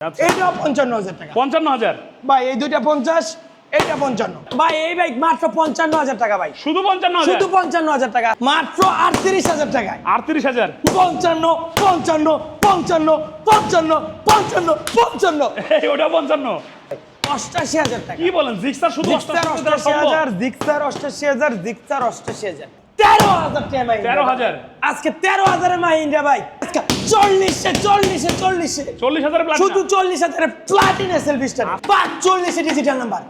আচ্ছা। পঞ্চান্ন হাজার টাকা। পঞ্চান্ন হাজার? ভাই এই দুইটা পঞ্চাশ এইটা পঞ্চান্ন। ভাই এই বাইক মাত্র পঞ্চান্ন হাজার টাকা ভাই। শুধু পঞ্চান্ন শুধু পঞ্চান্ন হাজার টাকা। মাত্র আটত্রিশ হাজার টাকায়। আটত্রিশ হাজার? পঞ্চান্ন পঞ্চান্ন পঞ্চান্ন পঞ্চান্ন পঞ্চান্ন পঞ্চান্ন। এই ওটা পঞ্চান্ন। অষ্টাশি হাজার টাকা। কি বলেন জিক্সার শুধু অষ্টাশি? হাজার জিক্সার অষ্টাশি হাজার জিক্সার অষ্টাশি হাজার। তেরো হাজার টাকা মাহিন্দ্রা তেরো হাজার? আজকে তেরো হাজারের মাহিন্দ্রা ভাই। আজকে চল্লিশে চল্লিশে চল্লিশে। চল্লিশ হাজার শুধু চল্লিশ হাজারের প্লাটিন এস এল বিশটা পাঁচ চল্লিশে ডিজিটাল নাম্বার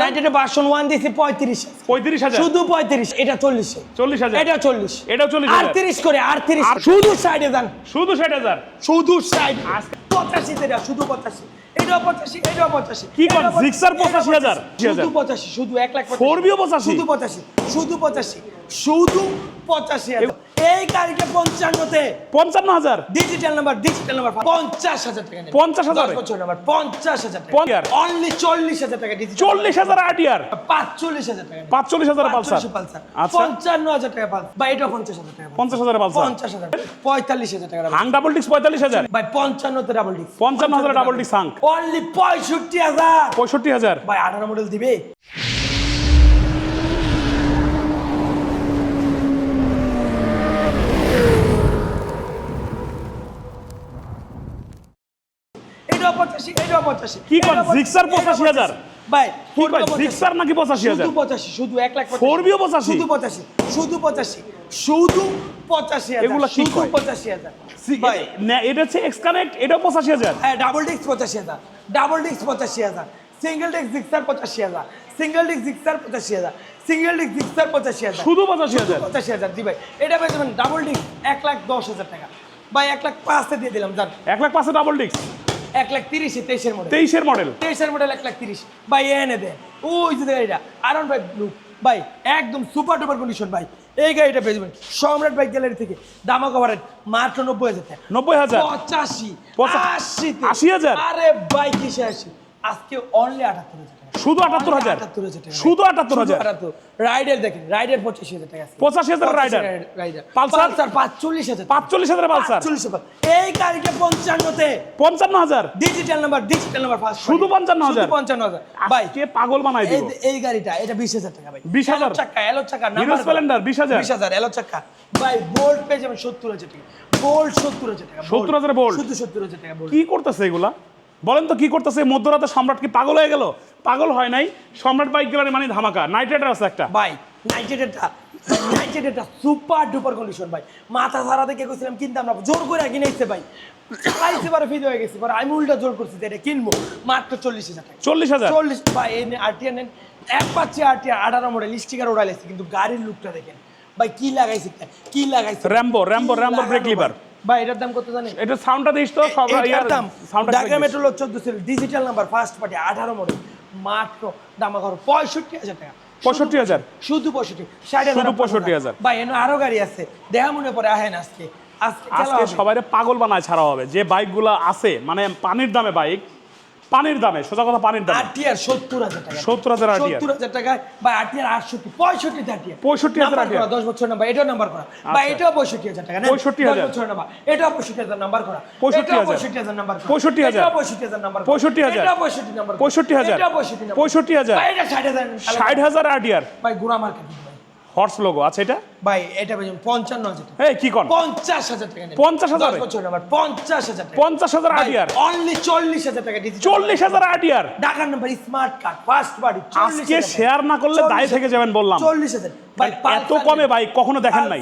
নাইনটিনে ভার্সন ওয়ান দিয়েছি পঁয়ত্রিশ। পঁয়ত্রিশ হাজার? শুধু পঁয়ত্রিশ এটা চল্লিশে। চল্লিশ হাজার? এটা চল্লিশ। এটাও চল্লিশ আটত্রিশ করে আটত্রিশ। শুধু সাইডে যান শুধু ষাট হাজার? শুধু আস- পঁচাশি এটা শুধু পঁচাশি। এটাও পঁচাশি এটাও পঁচাশি। কি কর, জিক্সার পঁচাশি হাজার? শুধু পঁচাশি শুধু এক লাখ। 4B পঁচাশি? শুধু পঁচাশি শুধু পঁচাশি। শুধু পঁচাশি এই গাড়িটা পঞ্চান্নতে। পঞ্চান্ন হাজার? ডিজিটাল নাম্বার ডিজিটাল নাম্বার পঞ্চাশ হাজার টাকা পঞ্চাশ 50 হাজার? বছর নাম্বার পঞ্চাশ হাজার টাকা অনলি চল্লিশ হাজার টাকা চল্লিশ হাজার আটিয়ার পাঁচচল্লিশ হাজার টাকা। পাঁচচল্লিশ হাজার পালসার? পালসার। আচ্ছা। পঞ্চান্ন হাজার টাকা পালসার। বা এটা পঞ্চাশ হাজার টাকা পঞ্চাশ হাজার পালসার? পঞ্চাশ হাজার। পঁয়তাল্লিশ হাজার টাকা হাং ডাবল ডিক্স পঁয়তাল্লিশ হাজার? ভাই পঞ্চান্নতে ডাবল ডিস্ক পঞ্চান্ন হাজার ডাবল ডিক্স হাং অনলি পঁয়ষট্টি হাজার। পঁয়ষট্টি হাজার? ভাই আঠারো মডেল দিবে এটাও পঁচাশি এটাও পঁচাশি। কি কর, জিক্সার পঁচাশি হাজার? ভাই কি কয়, জিক্সার নাকি পঁচাশি হাজার? শুধু পঁচাশি শুধু এক লাখ পঁচাশি। শুধু পঁচাশি শুধু পঁচাশি শুধু পঁচাশি হাজার শুধু পঁচাশি হাজার। ভাই। এটা হচ্ছে এক্স কানেক্ট এটাও পঁচাশি হাজার। হ্যাঁ ডাবল ডিস্ক পঁচাশি হাজার ডাবল ডিস্ক পঁচাশি হাজার সিঙ্গেল ডিস্ক জিক্সার পঁচাশি হাজার সিঙ্গেল ডিস্ক জিক্সার পঁচাশি হাজার সিঙ্গেল ডিস্ক জিক্সার পঁচাশি হাজার। শুধু পঁচাশি হাজার? পঁচাশি হাজার দি ভাই। এটা পেয়ে যাবেন ডাবল ডিস্ক এক লাখ দশ হাজার টাকা। ভাই এক লাখ পাঁচে দিয়ে দিলাম জান। এক লাখ পাঁচে ডাবল ডিক্স এক লাখ তিরিশে তেইশের মডেল তেইশের মডেল তেইশের মডেল এক লাখ তিরিশ। ভাই এনে দে। ওই যে গাড়িটা আরন ভাই ব্লু ভাই একদম সুপার ডুপার কন্ডিশন ভাই। এই গাড়িটা পেয়ে যাবেন সম্রাট বাইক গ্যালারি থেকে। দামা কভার মাত্র নব্বই হাজার নব্বই হাজার? পঁচাশি পঁচাশি আশি আশি হাজার? আরে বাইক কিসে আশি? আজকে অনলি আটাত্তর হাজার শুধু আটাত্তর হাজার? হাজার শুধু আটাত্তর হাজার? রাইডার দেখেন রাইডার পঁচাশি হাজার টাকা। পঁচাশি হাজার রাইডার রাইডার পালসার? পালসার পাঁচচল্লিশ হাজার পাঁচচল্লিশ হাজার পালসার এই গাড়িটা পঞ্চান্নতে। পঞ্চান্ন হাজার? Digital number digital number first শুধু 55,000? শুধু পঞ্চান্ন হাজার। ভাই কে পাগল বানাই দিব। এই গাড়িটা এটা বিশ হাজার টাকা ভাই। 20,000? এলো চাকা এলো চাকা হিরো নাম্বার স্প্লেন্ডার বিশ হাজার? বিশ হাজার এলো চাকা। ভাই বোল্ট পেয়ে যাবেন সত্তর হাজার টাকা। বোল্ট সত্তর হাজার টাকা 70,000 Bolt? শুধু সত্তর হাজার টাকা কি করতেছে এগুলা? বলেন তো কি করতেছে? এই মধ্যরাতে সম্রাট কি পাগল হয়ে গেল? পাগল হয় নাই। সম্রাট বাইক গ্যালারি মানে ধামাকা। নাইট রাইডার আছে একটা। ভাই নাইটেডেটা নাইটেডেটা সুপার ডুপার কন্ডিশন ভাই। মাথা সারা দেখে গেছিলাম কিনতাম না। জোর করে কিনেছে ভাই। চালাইছে বারে ফিদ হয়ে গেছে। পরে আমি উল্টা জোর করছি এটা কিনবো। মাত্র চল্লিশ হাজার চল্লিশ হাজার? চল্লিশ ভাই এনে আরটিআর নেন। এক পাচ্ছি আরটিআর আঠারো মডেল স্টিকার ওড়াইছে কিন্তু গাড়ির লুকটা দেখেন। ভাই কি লাগাইছে? কি লাগাইছে? Rambo Rambo Rambo brake lever ভাই? এটার দাম কত জানেন এটা সাউন্ডটা দিস তো সব দাম সাউন্ডটা ঢাকা মেট্রোল চোদ্দ ছিল ডিজিটাল নাম্বার ফার্স্ট পার্টি আঠারো মডেল মাত্র দাম এখন পঁয়ষট্টি হাজার টাকা 65,000? শুধু পঁয়ষট্টি ষাট হাজার পঁয়ষট্টি হাজার ভাই এনে আরও গাড়ি আছে দেখা মনে পরে আহেন আজকে আজকে। সবাই পাগল বানায় ছাড়া হবে যে বাইকগুলো আছে মানে পানির দামে বাইক পানির দামে সোজা কথা পানির দামে। সত্তর হাজার টাকা। 70,000 RTR সত্তর হাজার টাকায় বা আটষট্টি পঁয়ষট্টি আরটিআর 65,000 নাম্বার করা, RTR দশ বছর নাম্বার এটাও নাম্বার করা। বা আচ্ছা। এটাও পঁয়ষট্টি হাজার টাকা। 65,000 দশ বছর নাম্বার এটাও পঁয়ষট্টি হাজার নাম্বার করা। 65,000 এটাও পঁয়ষট্টি হাজার নাম্বার 65,000 এটাও পঁয়ষট্টি হাজার নাম্বার 65,000 এটাও পঁয়ষট্টি নাম্বার করা। 65,000 এটাও পঁয়ষট্টি নাম্বার 65,000 ভাই, এটা ষাট হাজার। ষাট হাজার আটিয়ার ভাই গুড়া মার্কেট হর্স লোগো। আছে এটা? ভাই এটা পঞ্চান্ন হাজার এই কি কোন? পঞ্চাশ হাজার টাকা নেন। 50,000 দশ বছর নাম্বার পঞ্চাশ হাজার পঞ্চাশ হাজার আটিয়ার অনলি চল্লিশ হাজার টাকা দিচ্ছি চল্লিশ হাজার আটিয়ার ঢাকার নাম্বার স্মার্ট কার্ড ফার্স্ট বাড়ি আজকে শেয়ার না করলে দায় থেকে যাবেন বললাম। চল্লিশ হাজার। ভাই এত কমে বাইক কখনো দেখেন নাই।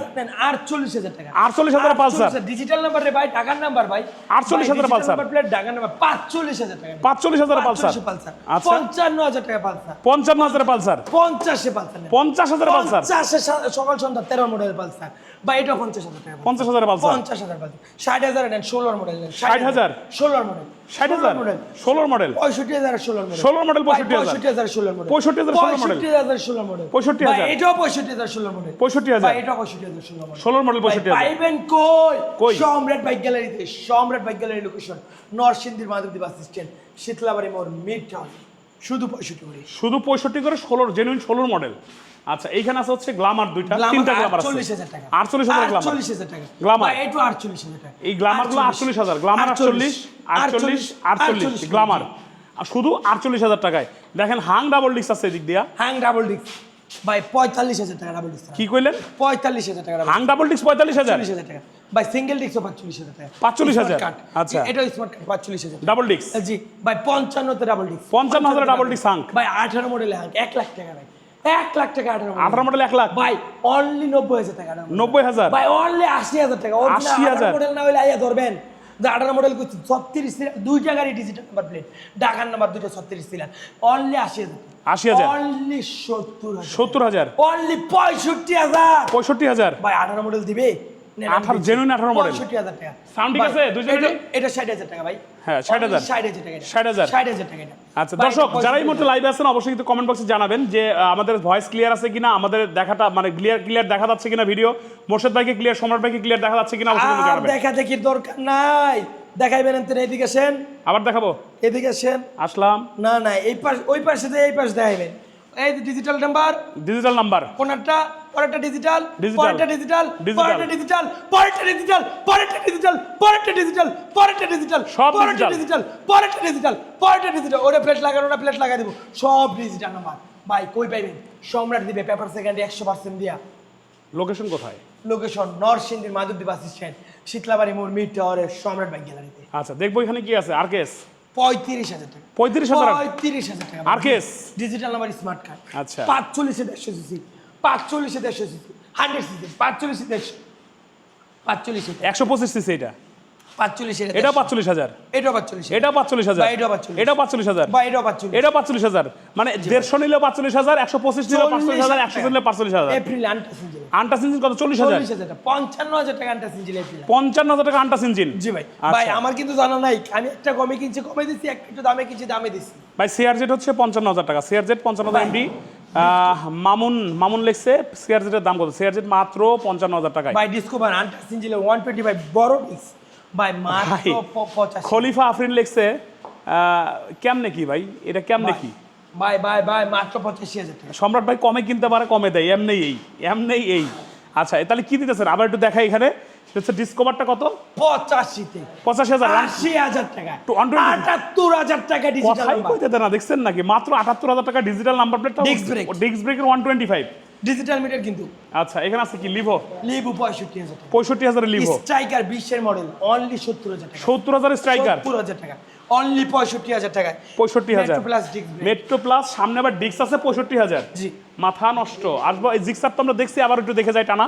আটচল্লিশ হাজার টাকা। 48,000 পালসার। ডিজিটাল নাম্বার রে ভাই ঢাকার নাম্বার ভাই। 48,000 পালসার। প্লেট ঢাকার নাম্বার পাঁচচল্লিশ হাজার টাকা। পাঁচচল্লিশ হাজার পালসার। পালসার। আচ্ছা। পঞ্চান্ন হাজার টাকা পালসার। পঞ্চান্ন হাজার পালসার। পঞ্চাশে পালসার পঞ্চাশ হাজার পালসার। পঞ্চাশে সকাল সন্ধ্যা তেরো মডেল পালসার বা এটা পঞ্চাশ হাজার টাকা পঞ্চাশ হাজার পালসার? পঞ্চাশ হাজার পালসার। ষাট হাজার নেন ষোলোর মডেল নেন। 60,000 ষোলোর মডেল ষাট হাজার? মডেল ষোলোর মডেল পঁয়ষট্টি হাজার ষোলোর মডেল 16 মডেল, পঁয়ষট্টি হাজার। ষোলোর মডেল 65,000 16 পঁয়ষট্টি হাজার ষোলো মডেল 65,000 ভাই, এটাও পঁয়ষট্টি হাজার মডেল 65,000 ভাই, এটাও পঁয়ষট্টি হাজার ষোলো মডেল ষোলোর মডেল পঁয়ষট্টি হাজার। পাইবেন কই? কই? সম্রাট বাইক গ্যালারিতে সম্রাট বাইক গ্যালারি লোকেশন নরসিংদীর মাধবদী বাস স্ট্যান্ড শীতলাবাড়ি মোড় মিড টাউন শুধু পঁয়ষট্টি করে। শুধু পঁয়ষট্টি করে ষোলোর জেনুইন ষোলোর মডেল আচ্ছা এইখানে আছে হচ্ছে গ্লামার দুইটা তিনটা গ্লামার আছে। আটচল্লিশ হাজার টাকা। আটচল্লিশ হাজার গ্লামার আটচল্লিশ হাজার টাকা। গ্লামার আটচল্লিশ হাজার টাকা। এই গ্লামারগুলো আটচল্লিশ। হাজার। গ্লামার আটচল্লিশ। আটচল্লিশ আটচল্লিশ গ্লামার আর শুধু আটচল্লিশ হাজার টাকায়। দেখেন হাং ডাবল ডিস্ক আছে এদিক দিয়া। হাং ডাবল ডিস্ক ভাই পঁয়তাল্লিশ হাজার টাকা ডাবল ডিস্ক কি কইলেন? পঁয়তাল্লিশ হাজার টাকা হাং ডাবল ডিস্ক পঁয়তাল্লিশ হাজার? চল্লিশ হাজার টাকা। ভাই সিঙ্গেল ডিস্কও পাঁচচল্লিশ হাজার টাকা। 45,000 Smart card। আচ্ছা। এটা স্মার্ট কার্ড পাঁচচল্লিশ হাজার ডাবল ডিস্ক জি। ভাই পঞ্চান্নতে ডাবল ডিস্ক পঞ্চান্ন হাজারে double disc হাঙ্ক। ভাই আঠারো মডেলে হাঙ্ক এক লাখ টাকা ভাই। এক লাখ টাকা আঠারো আঠারো মডেল এক লাখ? ভাই অনলি নব্বই হাজার টাকা নব্বই হাজার? ভাই অনলি আশি হাজার টাকা। 80,000 মডেল না হলে আইয়া ধরবেন। আঠারো মডেল করছি ছত্রিশ দুইটা গাড়ি ডিজিটাল নাম্বার প্লেট ঢাকার নাম্বার দুইটা ছত্রিশ ছিলেন অনলি আশি হাজার। 80,000 অনলি সত্তর হাজার। সত্তর হাজার? অনলি পঁয়ষট্টি হাজার। পঁয়ষট্টি হাজার? ভাই আঠারো মডেল দিবে? নেন আমি 18 দিচ্ছি। genuine 18 model। পঁয়ষট্টি টাকা। Sound ঠিক আছে? এটা- এটা ষাট হাজার টাকা ভাই। হ্যাঁ, 60,000 ষাট হাজার টাকা এটা। 60,000 ষাট হাজার টাকা আচ্ছা দর্শক যারা এই মুহূর্তে লাইভে আছেন অবশ্যই কিন্তু কমেন্ট বক্সে জানাবেন যে আমাদের ভয়েস ক্লিয়ার আছে কিনা আমাদের দেখাটা মানে ক্লিয়ার ক্লিয়ার দেখা যাচ্ছে কিনা ভিডিও মোর্শেদ ভাইকে ক্লিয়ার সম্রাট ভাইকে ক্লিয়ার দেখা যাচ্ছে কিনা অবশ্যই জানাবেন। দেখা দেখির দরকার নাই। দেখাইবেন এনতেন এদিকে আসেন। আবার দেখাবো। এদিকে আসেন। আসলাম। না না এই পাশ ওই পাশে দিয়ে এই পাশ দেখাইবেন। এই ডিজিটাল নাম্বার ডিজিটাল নাম্বার কোনটা পরেরটা ডিজিটাল. পরেরটা ডিজিটাল. পরেরটা ডিজিটাল পরেরটা ডিজিটাল পরেরটা ডিজিটাল পরেরটা ডিজিটাল পরেরটা ডিজিটাল সব পরেরটা। ডিজিটাল পরেরটা ডিজিটাল পরেরটা ডিজিটাল ওটা প্লেট লাগানো ওটা প্লেট লাগাই দিব। সব ডিজিটাল নাম্বার ভাই কই পাইবেন? সম্রাট দিবে পেপার সেকেন্ডে একশো পার্সেন্ট দিয়া। লোকেশন কোথায়? লোকেশন নরসিংদীর মাধবদ্বীপ বাস স্ট্যান্ড শীতলাবাড়ি মোড় মিড টাওয়ারের সম্রাট ব্যাংক গ্যালারিতে আচ্ছা দেখব এখানে কি আছে আর কেস পঁয়ত্রিশ হাজার টাকা। পঁয়ত্রিশ হাজার? পঁয়ত্রিশ হাজার টাকা। আর case digital number smart card আচ্ছা। পাঁচচল্লিশে দেড়শো সিসি পাঁচচল্লিশে দেড়শো সিসি হান্ড্রেড সিসি পাঁচচল্লিশে দেড়শো। পাঁচচল্লিশে একশো পঁচিশ সিসি এটা। এটা নিলে নিলে ভাই। আমার কিন্তু জানা নাই। আমি একটা কমে কিনছি কমে দিচ্ছি একটা দামে কিনছি দামে দিছি। ভাই সিআরজেড হচ্ছে 55000 টাকা। সিআরজেড 55000 এমডি মামুন মামুন লিখছে সিআরজেড এর দাম কত? সিআরজেড মাত্র 55000 টাকা ভাই ডিসকভার আন্টাস ইঞ্জিন 125 বড় ডিস্ক ভাই মাত্র ভাই, প- পঁচাশি। খলিফা আফরিন লিখছে কেমনে কি ভাই? এটা কেমনে কি? ভাই ভাই ভাই মাত্র পঁচাশি হাজার টাকা। সম্রাট ভাই কমে কিনতে পারে কমে দেয় এমনি এই এমনি এই। আচ্ছা তাহলে কি দিতেছেন? আবার একটু দেখাই এখানে। হচ্ছে ডিসকভারটা কত? পঁচাশিতে। পঁচাশি হাজার আশি হাজার টাকা। To 120 আটাত্তর হাজার টাকা ডিজিটাল কইতে না দেখছেন নাকি? মাত্র আটাত্তর হাজার টাকা digital number plate Disc brake। Disc ব্রেকের one twenty five digital meter কিন্তু। আচ্ছা এখানে আছে কি? লিভো লিভো 65000 টাকা। 65000 লিভো স্ট্রাইকার 20 এর মডেল অনলি 70000 টাকা। 70000 স্ট্রাইকার 70000 টাকা। অনলি 65000 টাকা। 65000 মেট্রো প্লাস ডিক্স মেট্রো প্লাস সামনে আবার ডিক্স আছে 65000 জি। মাথা নষ্ট। আসব এই জিক্সার তো আমরা দেখছি আবার একটু দেখে যাই টানা।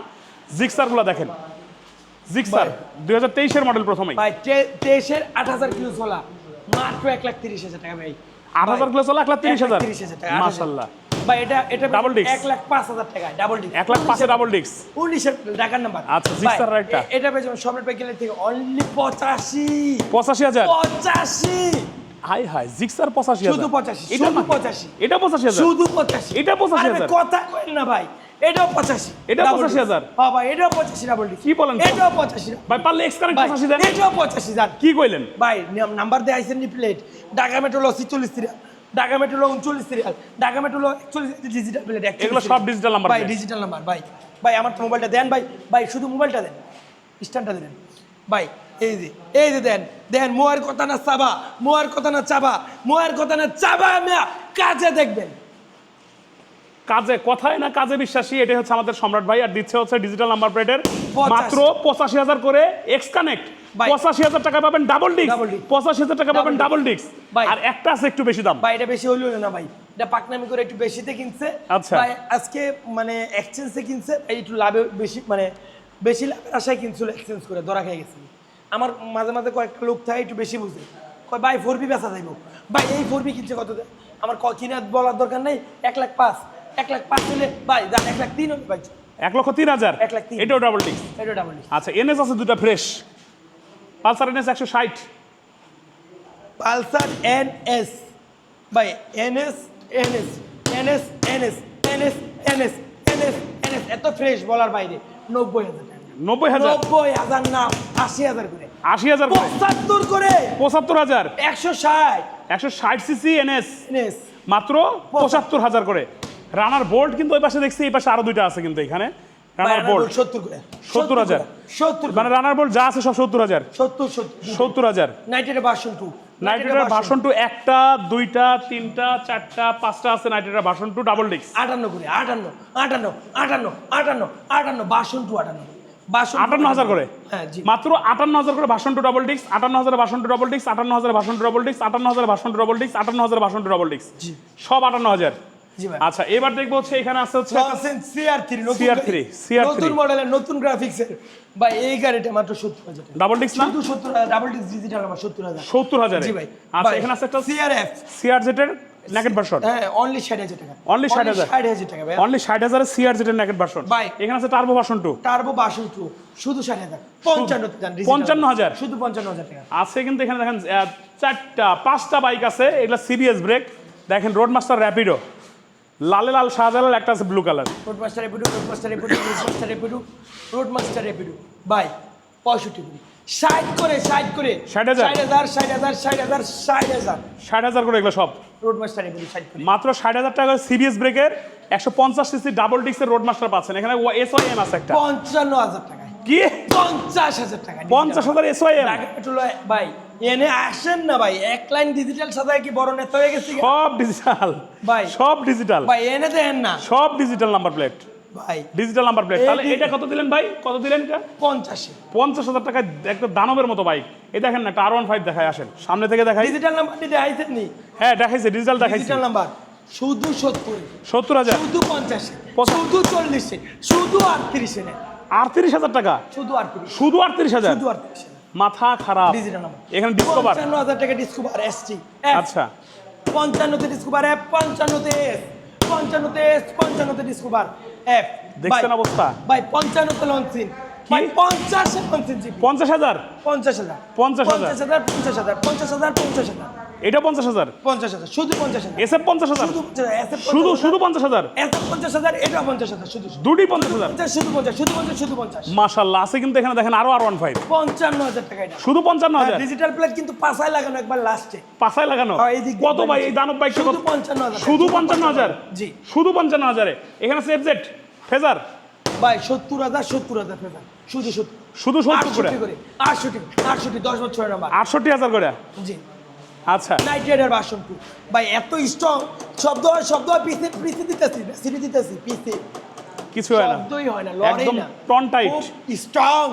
জিক্সারগুলো দেখেন। জিক্সার 2023 এর মডেল প্রথমেই। ভাই 23 এর 8000 কিলো সোলা মাত্র 130000 টাকা ভাই। 8000 কিলো সোলা 130000 টাকা মাশাআল্লাহ আচ্ছা, হাই পঁচাশি পঁচাশি এটা পঁচাশি। পঁচাশি এটা পঁচাশি কথা না ভাই পঁচাশি। এটা হাজার? এটাও পঁচাশি ডাবল কি বলেন পঁচাশি। ভাই পারলে পঁচাশি পঁচাশি হাজার কি কইলেন? ভাই নাম্বার দেয় প্লেট ঢাকা মেট্রো লসি চল্লিশ ঢাকা মেট্রো উনচল্লিশ সিরিয়াল ঢাকা মেট্রো একচল্লিশ ডিজিটাল প্লেট এগুলো সব digital number ভাই ডিজিটাল নাম্বার ভাই। ভাই আমার তো মোবাইলটা দেন ভাই। ভাই শুধু মোবাইলটা দেন। স্ট্যান্ডটা দেন। ভাই এই যে এই যে দেন। দেন মোয়ার কথা না চাবা মোয়ার কথা না চাবা মোয়ার কথা না চাবা মিয়া কাজে দেখবেন। কাজে কথায় না কাজে বিশ্বাসী এটাই হচ্ছে আমাদের সম্রাট ভাই আর দিচ্ছে হচ্ছে ডিজিটাল নাম্বার প্লেটের মাত্র পঁচাশি হাজার করে এক্স কানেক্ট। পঁচাশি হাজার টাকা পাবেন ডাবল ডিস্ক পঁচাশি হাজার টাকা পাবেন ডাবল ডিস্ক। আর একটা আছে একটু বেশি দাম। ভাই এটা বেশি হইল না ভাই। এটা পাকনামি করে একটু বেশিতে কিনছে। আচ্ছা। আজকে মানে এক্সচেঞ্জে কিনছে। একটু লাভে বেশি মানে বেশি লাভের আশায় কিনছিল এক্সচেঞ্জ করে ধরা খেয়ে গেছিল আমার মাঝে মাঝে কয়েকটা লোক থাকে একটু বেশি বুঝে। কয় ভাই ফোর বি বেচা যাইব। ভাই এই ফোর বি কিনছে কত? আমার ক- কিনা বলার দরকার নেই এক লাখ পাঁচ। এক লাখ পাঁচ হলে ভাই যান এক লাখ তিন হবে ভাই। এক লক্ষ তিন হাজার? এক লাখ তিন। এটাও ডাবল ডিস্ক এটা ডাবল আচ্ছা এনএস আছে দুটো ফ্রেশ পালসার এনএস একশো ষাট। পালসার এন এস ভাই N S N S N S N S N S N S N S এত ফ্রেশ বলার বাইরে নব্বই হাজার নব্বই হাজার? নব্বই হাজার না আশি হাজার করে। আশি হাজার পঁচাত্তর করে। পঁচাত্তর হাজার? একশো ষাট। একশো ষাট সিসি এনএস। এনএস। মাত্র পঁচাত্তর হাজার করে। রানার বোল্ট কিন্তু ওই পাশে দেখছি এই পাশে আরও দুইটা আছে কিন্তু এখানে। রানার বোল্ট সত্তর সত্তর হাজার। সত্তর মানে রানার বোল্ট যা আছে সব সত্তর হাজার। সত্তর সত্তর হাজার। নাইটের ভার্সন টু নাইট্রেটার ভার্সন টু একটা দুইটা তিনটা চারটা পাঁচটা আছে নাইট্রেটার ভার্সন টু ডাবল ডিক্স আটান্ন করে আটান্ন আটান্ন আটান্ন আটান্ন আটান্ন বাসন টু আটান্ন আটান্ন হাজার করে? হ্যাঁ মাত্র আটান্ন হাজার করে ভার্সন টু ডাবল ডিক্স আটান্ন হাজার ভার্সন টু ডাবল ডিক্স আটান্ন হাজার ভার্সন টু ডাবল ডিক্স আটান্ন হাজার ভার্সন টু ডাবল ডিক্স আটান্ন হাজার ভার্সন টু ডাবল ডিক্স জি। সব আটান্ন হাজার। আচ্ছা এবার দেখব হচ্ছে এখানে আছে হচ্ছে একটা- লসেন সিআর থ্রি নতুন CR3, গাড়ি। CR3 নতুন মডেলের নতুন গ্রাফিক্সের বা এই গাড়িটা মাত্র সত্তর হাজার টাকা। ডাবল ডিক্স না? শুধু ডাবল ডিস্ক ডিজিটাল আমার সত্তর হাজার। সত্তর হাজার? জি ভাই। আচ্ছা এখানে আছে একটা সিআরএফ সিআর জেটের নেকেট ভার্সন হ্যাঁ অনলি ষাট হাজার টাকা। Only 60,000 ষাট হাজার টাকা ভাই। অনলি ষাট হাজারের সিআর জেটের নেকেট ভার্সন ভাই। এখানে আছে turbo version two turbo version two শুধু ষাট হাজার। পঞ্চান্ন যান পঞ্চান্ন হাজার? শুধু পঞ্চান্ন হাজার টাকা। আছে কিন্তু এখানে দেখেন চারটা পাঁচটা বাইক আছে এগুলো সিবিএস ব্রেক দেখেন রোড মাস্টার র্যাপিডো লালে লাল শাহজালাল একটা আছে blue colour road master Rapido road master Rapido road master Rapido road master Rapido by পঁয়ষট্টি কোটি ষাট করে ষাট করে। 60,000? ষাট হাজার ষাট হাজার ষাট হাজার ষাট হাজার। ষাট হাজার করে এগুলো সব? রোড মাস্টার এপিডু ষাট করে। মাত্র ষাট হাজার টাকা সিবিএস ব্রেকের একশো পঞ্চাশ সিসি ডাবল ডিক্সের রোড মাস্টার পাচ্ছেন। এখানে এস ওয়াই এম আছে একটা। পঞ্চান্ন হাজার টাকায়। কি? পঞ্চাশ হাজার টাকা পঞ্চাশ হাজার এস ওয়াই এম পেট্রোল ভাই এনে আসেন না ভাই এক লাইন ডিজিটাল সাদায় কি বড় নেতা হয়ে গেছে সব ডিজিটাল ভাই। সব ডিজিটাল ভাই এনে দেন না। সব ডিজিটাল নাম্বার প্লেট ভাই। ডিজিটাল নাম্বার প্লেট তাহলে এটা কত দিলেন ভাই? কত দিলেন এটা? পঞ্চাশে। পঞ্চাশ হাজার টাকা একটা দানবের মতো বাইক এই দেখেন না আর ওয়ান ফাইভ দেখায় আসেন। সামনে থেকে দেখাই। ডিজিটাল নাম্বার দিতে আইছেন নি? হ্যাঁ দেখাইছে ডিজিটাল দেখাইছে। ডিজিটাল নাম্বার শুধু সত্তর। সত্তর হাজার। শুধু পঞ্চাশে। শুধু চল্লিশে। শুধু আটত্রিশে আটত্রিশ হাজার টাকা? শুধু আটত্রিশ। শুধু আটত্রিশ হাজার? শুধু আটত্রিশে। মাথা খারাপ। ডিজিটাল এখানে ডিসকভার পঞ্চান্ন হাজার টাকা ডিসকভার এসটি আচ্ছা। 55 তে ডিসকভার এফ পঞ্চান্নতে এস পঞ্চান্নতে এস পঞ্চান্নতে ডিসকভার এফ দেখছেন অবস্থা? ভাই 55 তে লঞ্চিং ভাই পঞ্চাশে লঞ্চিন জি পঞ্চাশ হাজার? পঞ্চাশ হাজার। পঞ্চাশ হাজার। পঞ্চাশ হাজার পঞ্চাশ হাজার পঞ্চাশ হাজার পঞ্চাশ হাজার। এটা পঞ্চাশ হাজার। পঞ্চাশ হাজার শুধু পঞ্চাশ হাজার। এসএফ পঞ্চাশ হাজার। শুধু শুধু পঞ্চাশ শুধু হাজার। SF পঞ্চাশ হাজার এটা পঞ্চাশ হাজার শুধু শুধু। দুটি পঞ্চাশ হাজার। শুধু পঞ্চাশ শুধু পঞ্চাশ শুধু পঞ্চাশ। মাশাল্লাহ আছে কিন্তু এখানে দেখেন আরও আর ওয়ান ফাইভ পঞ্চান্ন হাজার টাকা এটা। শুধু পঞ্চান্ন হাজার। ডিজিটাল প্লেট কিন্তু পাশায় লাগানো একবার লাস্টে পাশায় লাগানো? হ্যাঁ, কত ভাই এই দানব বাইক শুধু পঞ্চান্ন হাজার। শুধু পঞ্চান্ন হাজার? জি। শুধু পঞ্চান্ন হাজারে। এখানে সেফ জেট ফেজার ভাই সত্তর হাজার সত্তর হাজার টাকা শুধু সত্তর। শুধু সত্তর করে। আটষট্টি করে আটষট্টি আটষট্টি দশ বছর নাম্বার আটষট্টি হাজার করে। জি। আচ্ছা। নাইট রাইডার ভার্সন টু ভাই এত স্ট্রং শব্দ হয় শব্দ হয় পিসি পিসি দিতেছি সিটি দিতেছি পিসি। কিছু হয় না। শব্দই হয় না লড়াই না। টন টাইট স্ট্রং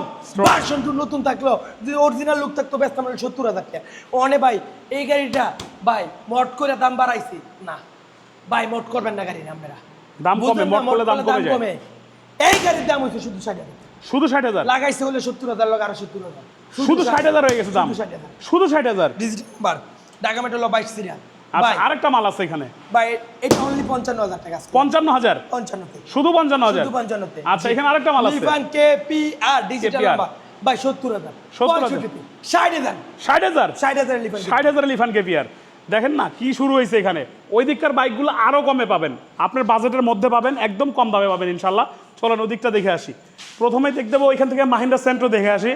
ভার্সন টু নতুন থাকল যদি অরিজিনাল লুক থাকতো ব্যস্ত আমরা সত্তর হাজার টাকা। অনে ভাই এই গাড়িটা ভাই মট করে দাম বাড়াইছি। না ভাই মট করবেন না গাড়ি আমরা দাম কমে, মট করলে দাম কমে যায়। এই গাড়ির দাম হচ্ছে শুধু ষাট হাজার। শুধু ষাট হাজার? লাগাইছে হলে সত্তর হাজার লোক আরও সত্তর হাজার। শুধু ষাট হাজার। হয়ে গেছে দাম। শুধু 60,000 শুধু ষাট হাজার। Digital number. ঢাকা মেট্রো বাইশ সিরিয়াল। আচ্ছা আরেকটা মাল আছে এখানে। ভাই এটা অনলি পঞ্চান্ন হাজার টাকা পঞ্চান্ন হাজার? পঞ্চান্নতে। শুধু পঞ্চান্ন হাজার শুধু পঞ্চান্নতে। আচ্ছা এখানে আরেকটা মাল আছে। Lifan K P R digital number ভাই সত্তর হাজার। 70,000 পঁয়ষট্টিতে ষাট হাজার। ষাট হাজার? ষাট হাজার লিফান ষাট হাজার লিফান কেপিয়ার দেখেন না কি শুরু হয়েছে এখানে। ওই দিককার বাইকগুলো আরও কমে পাবেন। আপনার বাজেটের মধ্যে পাবেন একদম কম দামে পাবেন ইনশাল্লাহ চলেন ওদিকটা দেখে আসি। প্রথমে দেখতে দেবো ওইখান থেকে মাহিন্দ্রা সেন্ট্রো দেখে আসি।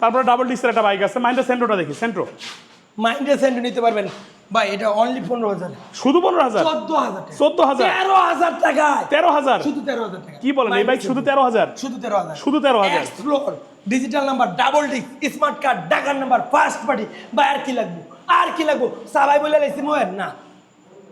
তারপরে ডাবল ডিসের একটা বাইক আছে। মাহিন্দ্রা সেন্ট্রোটা দেখি সেন্ট্রো মাইন্ডে সেন্ড নিতে পারবেন। ভাই এটা অনলি পনেরো হাজার। শুধু পনেরো হাজার? চোদ্দ হাজার টাকা। চোদ্দ হাজার? তেরো হাজার টাকায়। তেরো হাজার? শুধু তেরো হাজার টাকা। কি বলেন? এই বাইক শুধু তেরো হাজার? শুধু তেরো হাজার। শুধু 13,000 explore digital number double disc smart card ডাকার নাম্বার ফার্স্ট পার্টি বা আর কি লাগবো? আর কি লাগবো? সবাই বলে লাইছি মোয়ের না।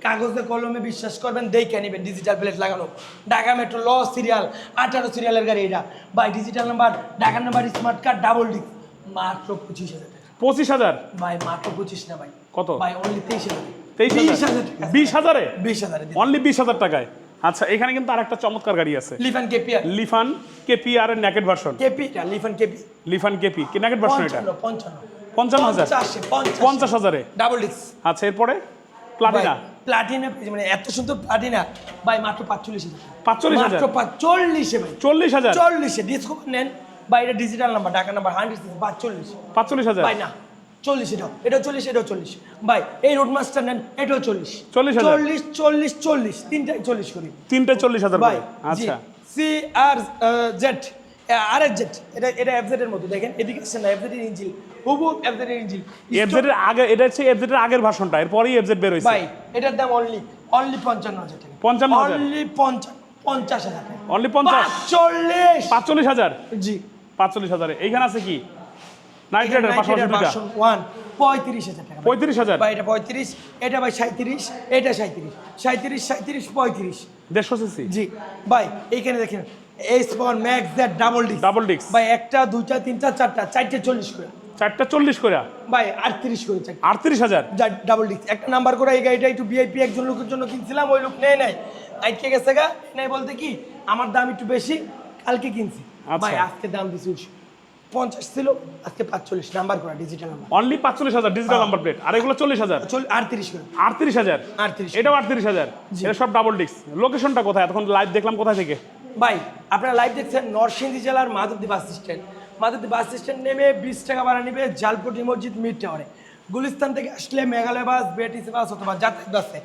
কাগজে কলমে বিশ্বাস করবেন দেখে নিবেন ডিজিটাল প্লেট লাগানো। ঢাকা মেট্রো ল সিরিয়াল আঠারো সিরিয়ালের গাড়ি এটা। বাই ডিজিটাল নাম্বার ঢাকার number smart card double disc মাত্র পঁচিশ হাজার টাকা। পঁচিশ হাজার? ভাই মাত্র পঁচিশ না ভাই। কত? ভাই অনলি তেইশ হাজার। তেইশ বিশ হাজার। বিশ হাজারে? বিশ হাজারে অনলি বিশ হাজার টাকায়। আচ্ছা এখানে কিন্তু আরেকটা চমৎকার গাড়ি আছে। লিফান কেপিআর। লিফান কেপি আর এর naked version K P Lifan K P. Lifan K P কি ন্যাকেট ভার্সন এটা? পঞ্চান্ন পঞ্চান্ন। পঞ্চান্ন হাজার? পঞ্চাশে পঞ্চাশ। পঞ্চাশ হাজারে? ডাবল ডিস্ক আচ্ছা এরপরে? প্লাটিনা প্লাটিনা মানে এত সুন্দর প্লাটিনা ভাই মাত্র পাঁচচল্লিশ হাজার। 45,000 মাত্র পাঁচচল্লিশে ভাই। চল্লিশ হাজার? চল্লিশে ডিসকো নেন। বা এটা digital number Dhaka number hundred পাঁচচল্লিশ পাঁচচল্লিশ হাজার? ভাই না চল্লিশ এটাও এটাও চল্লিশ এটাও চল্লিশ। ভাই এই রোড মাস্টার নেন এটাও চল্লিশ। 40,000 চল্লিশ চল্লিশ চল্লিশ তিনটাই চল্লিশ করি। তিনটে চল্লিশ হাজার ভাই আচ্ছা। সি আর জেড আর এফ জেড এটা এটা এফ এর মতো দেখেন এদিকে আসছে না F Z engine হুবু F Z engine F Z এর আগে এটা হচ্ছে এফজেড এর আগের ভার্সনটা এরপরই এফজেড বের হয়েছে ভাই এটার দাম অনলি অনলি পঞ্চান্ন হাজার টাকা। 55,000 অনলি পঞ্চান্ন পঞ্চাশ হাজার অনলি পঞ্চাশ? চল্লিশ পাঁচচল্লিশ হাজার? জি। পাঁচচল্লিশ হাজারে। এইখানে আছে কি? নাইট রাইডার পাশাপাশি ওয়ান পঁয়ত্রিশ হাজার টাকা পঁয়ত্রিশ হাজার? ভাই এটা পঁয়ত্রিশ এটা ভাই সাঁত্রিশ এটা সাঁত্রিশ সাঁত্রিশ সাঁত্রিশ পঁয়ত্রিশ। দেড়শো সিসি? জি। ভাই এইখানে দেখেন H power max that double disc double disc ভাই একটা দুইটা তিনটা চারটা চারটে চল্লিশ করে। চারটা চল্লিশ করে ভাই আটত্রিশ করে আটত্রিশ হাজার? ডাবল ডিস্ক একটা নাম্বার করে এই গাড়িটা একটু ভিআইপি একজন লোকের জন্য কিনছিলাম ওই লোক নেয় নাই। আজকে গেছে গা নাই বলতে কি আমার দাম একটু বেশি কালকে কিনছি। ভাই আজকে দাম দিছি পঞ্চাশ ছিল আজকে পাঁচচল্লিশ নাম্বার করা ডিজিটাল নাম্বার অনলি পাঁচচল্লিশ হাজার ডিজিটাল নাম্বার প্লেট আর এগুলো চল্লিশ হাজার। আটত্রিশ আটত্রিশ হাজার? আটত্রিশ এটাও আটত্রিশ হাজার। এটা সব ডাবল ডিস্ক লোকেশনটা কোথায়? এতক্ষণ লাইভ দেখলাম কোথায় থেকে? ভাই আপনারা লাইভ দেখছেন নরসিংদী জেলার Madhabdi bus stand. Madhabdi bus stand নেমে বিশ টাকা ভাড়া নেবে জালপটি মসজিদ মিড টাওয়ারে। গুলিস্তান থেকে আসলে মেঘালয় বাস বিআরটিসি বাস অথবা যাতায়াত বাসে।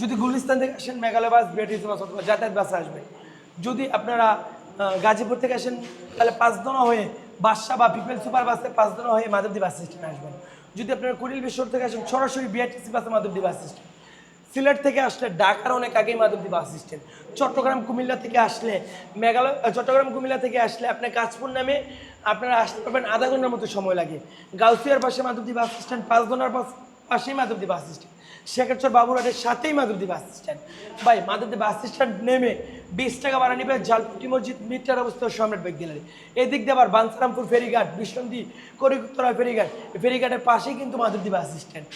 যদি গুলিস্তান থেকে আসেন মেঘালয় বাস বিআরটিসি বাস অথবা যাতায়াত বাসে আসবেন যদি আপনারা গাজীপুর থেকে আসেন, তাহলে পাঁচদনা হয়ে বাদশা বা পিপল সুপার বাসে পাঁচদনা হয়ে মাধবদী বাস স্ট্যান্ডে আসবেন। যদি আপনারা কুড়িল বিশ্বর থেকে আসেন, সরাসরি বিআরটিসি বাসে মাধবদী বাস স্ট্যান্ড। সিলেট থেকে আসলে ঢাকার অনেক আগেই মাধবদী বাস স্ট্যান্ড। চট্টগ্রাম, কুমিল্লা থেকে আসলে মেঘালয় চট্টগ্রাম, কুমিল্লা থেকে আসলে আপনার কাশপুর নামে আপনারা আসতে পারবেন, আধা ঘণ্টার মতো সময় লাগে। গাউসিয়ার পাশে মাধবদী বাস স্ট্যান্ড পাঁচদনার পাশ পাশেই মাধবদী বাস স্ট্যান্ড। শেখারচর বাবুরহাটের সাথেই মাধবদী বাস স্ট্যান্ড। ভাই, মাধবদী বাস স্ট্যান্ড নেমে বিশ টাকা ভাড়া নেবে জালপুটি মসজিদ, মিটার অবস্থা সম্রাট ব্যাগ গ্যালারি। এদিক দিয়ে আবার বানসারামপুর ফেরিঘাট, বিষ্ণন্দী করিগুত্তরা ফেরিঘাট। ফেরিঘাটের পাশেই কিন্তু মাধবদী বাস স্ট্যান্ড।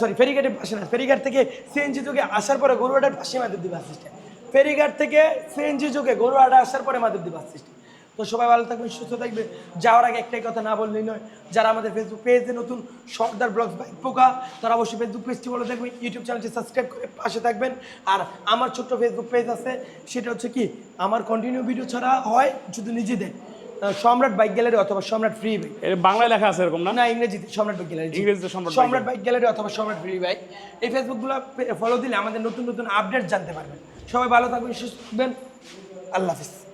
সরি ফেরিঘাটের পাশে না, ফেরিঘাট থেকে সিএনজি যুগে আসার পরে গরুহাটের পাশে মাধবদী বাস স্ট্যান্ড। ফেরিঘাট থেকে সিএনজি যুগে গরুহাটে আসার পরে মাধবদী বাস স্ট্যান্ড। তো সবাই ভালো থাকবেন সুস্থ থাকবে যাওয়ার আগে একটাই কথা না বললেই নয় যারা আমাদের ফেসবুক পেজে নতুন সর্দার ব্লগস বাইক পোকা তারা অবশ্যই ফেসবুক পেজটি বলে দেখবেন ইউটিউব চ্যানেলটি সাবস্ক্রাইব করে পাশে থাকবেন। আর আমার ছোট্ট ফেসবুক পেজ আছে সেটা হচ্ছে কি আমার কন্টিনিউ ভিডিও ছাড়া হয় শুধু নিজেদের। সম্রাট বাইক গ্যালারি অথবা সম্রাট ফ্রি বাইক বাংলায় লেখা আছে এরকম না? না ইংরেজিতে সম্রাট বাইক গ্যালারি ইংরেজিতে সম্রাট বাইক সম্রাট বাইক গ্যালারি অথবা সম্রাট ফ্রি বাইক এই ফেসবুকগুলো ফলো দিলে আমাদের নতুন নতুন আপডেট জানতে পারবেন। সবাই ভালো থাকবেন সুস্থ থাকবেন। আল্লাহ হাফিজ।